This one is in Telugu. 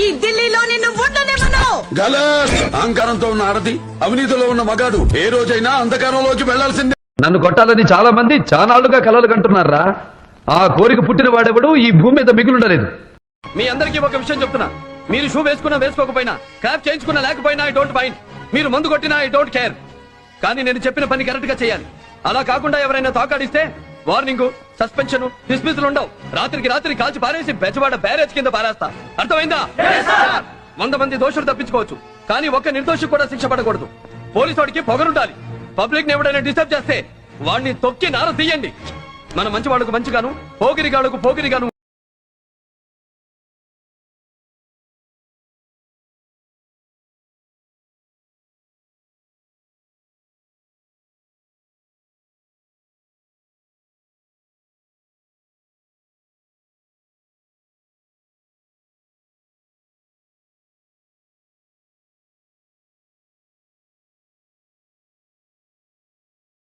ఈ ఢిల్లీలో నిన్ను ఉండనివ్వను గలస్! అహంకారంతో ఉన్న ఆడది అవినీతిలో ఉన్న మగాడు ఏ రోజైనా అంధకారంలోకి వెళ్ళాల్సిందే నన్ను కొట్టాలని చాలా మంది చానాళ్ళుగా కలలు కంటున్నారా? ఆ కోరిక పుట్టిన వాడెవడు ఈ భూమి మీద మిగులుండలేదు. మీ అందరికీ ఒక విషయం చెప్తున్నా. మీరు షూ వేసుకున్నా వేసుకోకపోయినా క్యాప్ చేయించుకున్నా లేకపోయినా ఐ డోంట్ మైండ్. మీరు మందు కొట్టినా ఐ డోంట్ కేర్. కానీ నేను చెప్పిన పని కరెక్ట్గా చేయాలి. అలా కాకుండా ఎవరైనా తాకాడిస్తే వార్నింగ్ సస్పెన్షన్ డిస్మిస్లు ఉండవు. రాత్రికి రాత్రి కాల్చి పారేసి బెజవాడ బ్యారేజ్ కింద పారేస్తా. అర్థమైందా? వంద మంది దోషులు తప్పించుకోవచ్చు. కానీ ఒక్క నిర్దోషి కూడా శిక్ష పడకూడదు. పోలీసు వాడికి పొగరుండాలి. పబ్లిక్ని ఎవడైనా డిస్టర్బ్ చేస్తే వాడిని తొక్కి నార తీయండి. మన మంచి వాళ్ళకు మంచిగాను పోగిరిగాళ్ళకు పోగిరిగాను